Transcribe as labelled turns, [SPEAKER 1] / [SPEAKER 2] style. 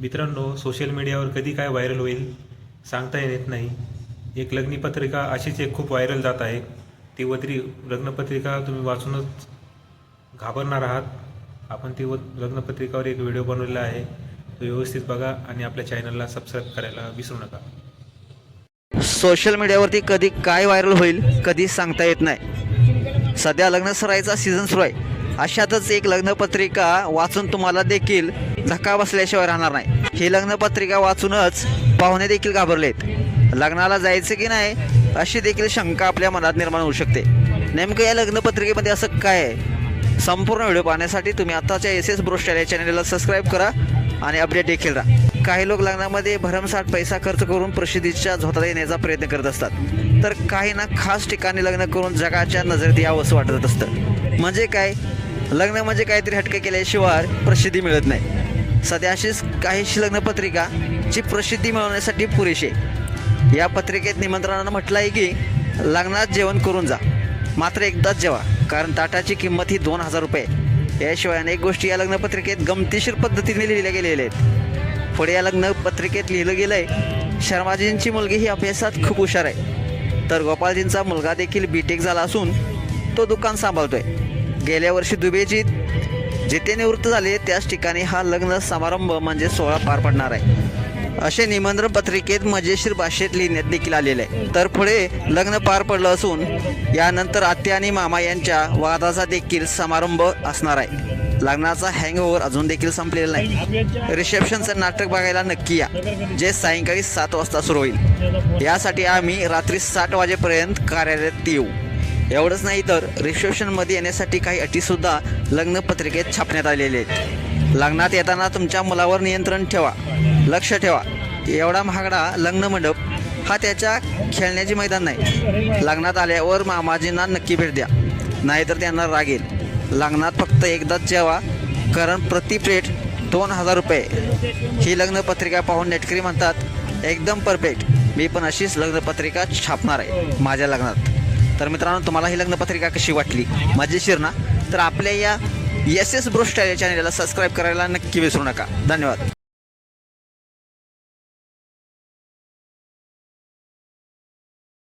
[SPEAKER 1] मित्रांनो सोशल मीडियावर कधी काय व्हायरल होईल सांगता येत नाही. एक लग्नपत्रिका अशीच एक खूप व्हायरल जात आहे. ती वत्री लग्नपत्रिका तुम्ही वाचूनच घाबरणार आहात. आपण ती व लग्नपत्रिकावर एक व्हिडिओ बनवलेला आहे. तो व्यवस्थित बघा आणि आपल्या चॅनलला सबस्क्राईब करायला विसरू नका.
[SPEAKER 2] सोशल मीडियावरती कधी काय व्हायरल होईल कधी सांगता येत नाही. सध्या लग्न सरायचा सीझन सुरू आहे. अशातच एक लग्नपत्रिका वाचून तुम्हाला देखील धक्का बसल्याशिवाय राहणार नाही. ही लग्नपत्रिका वाचूनच पाहुणे देखील घाबरलेत. लग्नाला जायचं की नाही अशी देखील शंका आपल्या मनात निर्माण होऊ शकते. नेमकं या लग्नपत्रिकेमध्ये असं काय आहे? संपूर्ण व्हिडिओ पाहण्यासाठी तुम्ही आताच्या एस एस ब्रोस्टाईल या चॅनलला सबस्क्राईब करा आणि अपडेट देखील राहा. काही लोक लग्नामध्ये भरमसाठ पैसा खर्च करून प्रसिद्धीच्या झोतात येण्याचा प्रयत्न करत असतात. तर काही ना खास ठिकाणी लग्न करून जगाच्या नजरेत यावं असं वाटत असतं. म्हणजे काय? लग्न म्हणजे काहीतरी हटके केल्याशिवाय प्रसिद्धी मिळत नाही. सध्या अशीच काहीशी लग्नपत्रिका जी प्रसिद्धी मिळवण्यासाठी पुरेशी आहे. या पत्रिकेत निमंत्रणानं म्हटलं आहे की लग्नात जेवण करून जा. मात्र एकदाच जेवा कारण ताटाची किंमत ही दोन हजार रुपये याशिवाय अनेक गोष्टी या लग्नपत्रिकेत गमतीशीर पद्धतीने लिहिल्या गेलेल्या आहेत. पुढे या लग्नपत्रिकेत लिहिलं गेलं आहे शर्माजींची मुलगी ही अभ्यासात खूप हुशार आहे. तर गोपाळजींचा मुलगा देखील बीटेक झाला असून तो दुकान सांभाळतोय. गेल्या वर्षी दुबेजीत जिथे निवृत्त झाले त्याच ठिकाणी हा लग्न समारंभ म्हणजे सोहळा पार पडणार आहे. असे निमंत्रण पत्रिकेत मजेशीर भाषेत लिहिण्यात देखील आलेले आहे. तर पुढे लग्न पार पडलं असून यानंतर आत्या आणि मामा यांच्या वादाचा देखील समारंभ असणार आहे. लग्नाचा हँगओव्हर अजून देखील संपलेला नाही. रिसेप्शनचं नाटक बघायला नक्की या जे सायंकाळी सात वाजता सुरू होईल. यासाठी आम्ही रात्री सात वाजेपर्यंत कार्यालयात येऊ. एवढंच नाही तर रिसेप्शनमध्ये येण्यासाठी काही अटीसुद्धा लग्नपत्रिकेत छापण्यात आलेले आहेत. लग्नात येताना तुमच्या मुलावर नियंत्रण ठेवा. लक्ष ठेवा. एवढा महागडा लग्न मंडप हा त्याच्या खेळण्याचे मैदान नाही. लग्नात आल्यावर मामाजींना नक्की भेट द्या. नाहीतर त्यांना राग येईल. लग्नात फक्त एकदाच जेवा कारण प्रति प्लेट दोन हजार रुपये. ही लग्नपत्रिका पाहून नेटकरी म्हणतात एकदम परफेक्ट. मी पण अशीच लग्नपत्रिका छापणार आहे माझ्या लग्नात. तर मित्रांनो तुम्हाला ही लग्नपत्रिका कशी वाटली? मजेशीर ना? तर आपल्या या एस एस ब्रोस्टाईल या चॅनलला सबस्क्राईब करायला नक्की विसरू नका. धन्यवाद.